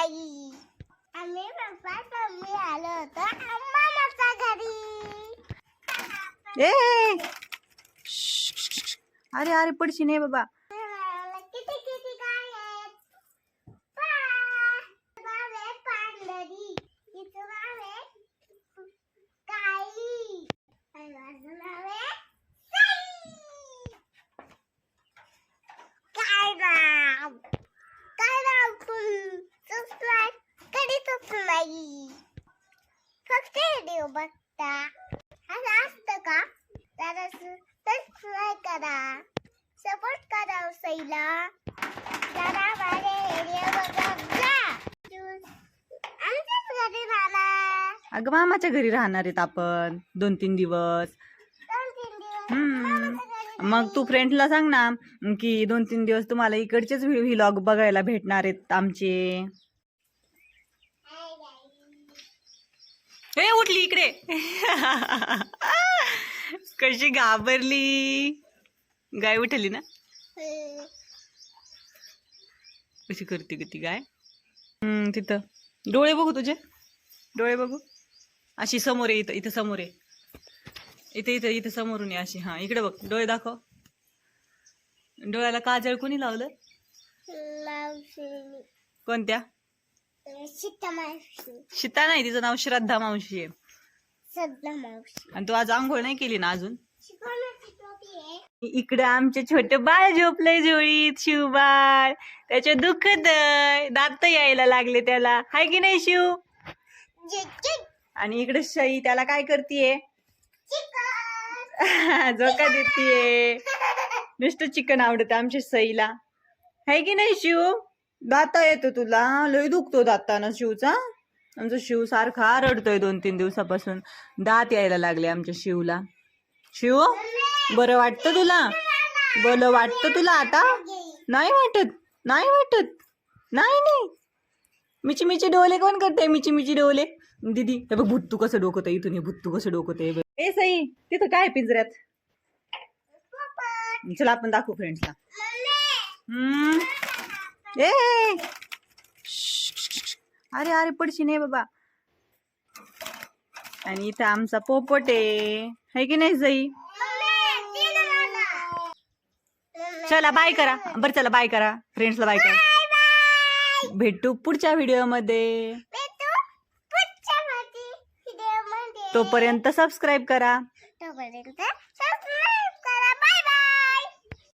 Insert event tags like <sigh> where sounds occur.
नाही आम्ही papa mummy आलो होतो. मामाच्या घरी. ए. अरे अरे पडशी नाही बाबा किती किती काय आहेत पा- गाव आहे पांढरी इथं गाव आहे काळी आणि माझं नाव आहे साई. काय नाव काय नाव तू सबस्क्राईब करीतच नाही व्हिडिओ बघता. असं असतं का? तर सबस्क्राईब करा. सपोर्ट करा सईला जरा माझे व्हिडिओ बघत जा. आमच्याच घरी राहणार. अगं मामाच्या घरी राहणार आहेत आपण. दोन तीन दिवस. दोन तीन दिवस. हम्म. मामाच्या घरी मग तू फ्रेंडला सांग ना की दोन तीन दिवस तुम्हाला इकडचेच व्लॉग बघायला भेटणार आहेत आमचे हाय guys. ए उठली इकडे. <laughs> कशी घाबरली? गाय उठली ना. कशी करते ग ती गाय? हम्म, तिथं. डोळे बघू तुझे? डोळे बघू? अशी समोर आहे इथं इथं समोर आहे इथे इथं इथं समोरून आहे अशी. हा इकडे बघ. डोळे दाखव. डोळ्याला काजळ कोणी लावलं? कोणत्या? सीता मावशी. सीता नाही तिचं नाव श्रद्धा मावशी आहे. सध्या मावशी. आणि तू आज आंघोळ नाही केली ना अजून? इकडे आमचे छोटे बाळ झोपले जोडीत शिवबाळ त्याचे दुखत दात यायला लागले त्याला. हाय की नाही शिव? आणि इकडे शई त्याला काय करतीये? <laughs> झोका देतीये. नुसतं चिकन आवडतं आमच्या सईला. हाय की नाही शिव? दाता येतो तुला. लय दुखतो दाताना शिवचा. आमचा शिव सारखा रडतोय दोन तीन दिवसापासून. दात यायला लागले आमच्या शिवला. शिव बरं वाटतं तुला? बरं वाटतं तुला आता? नाही वाटत. नाही वाटत. नाही नाही. मिची मिची डोले कोण करते मिची मिची डोले दीदी हे बघ भुत्तू कसं डोकत आहे इथून. हे भुत्तू कसं डोकत आहे ए सई तिथं काय आहे पिंजऱ्यात? चला आपण दाखवू फ्रेंड्सला. हम्म. ए. अरे अरे पडशी नाही बाबा. आणि इथं आमचा पोपट आहे. है की नाही सई? चला बाय करा. बरं चला बाय करा. फ्रेंड्सला बाय करा. भेटू पुढच्या व्हिडिओमध्ये. तोपर्यंत सबस्क्राईब करा. तोपर्यंत